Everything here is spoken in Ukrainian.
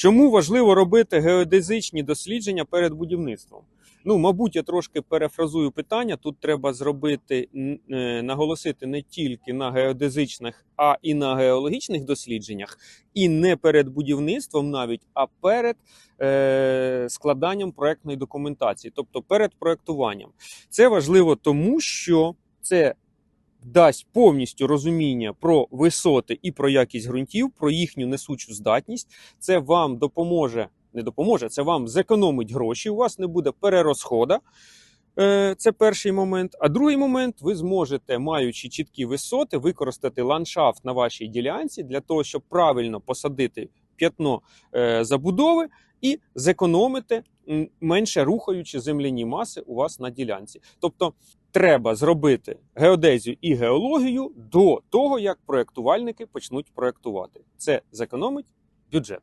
Чому важливо робити геодезичні дослідження перед будівництвом? Ну, мабуть, я трошки перефразую питання. Тут треба зробити е, наголосити не тільки на геодезичних, а і на геологічних дослідженнях, і не перед будівництвом навіть, а перед е, складанням проектної документації, тобто перед проектуванням. Це важливо тому, що це дасть повністю розуміння про висоти і про якість ґрунтів, про їхню несучу здатність. Це вам допоможе, не допоможе, це вам зекономить гроші. У вас не буде перерозхода. Е, Це перший момент. А другий момент, ви зможете, маючи чіткі висоти, використати ландшафт на вашій ділянці для того, щоб правильно посадити п'ятно е, забудови і зекономити менше рухаючи земляні маси у вас на ділянці. Тобто треба зробити геодезію і геологію до того, як проектувальники почнуть проектувати. Це зекономить бюджет.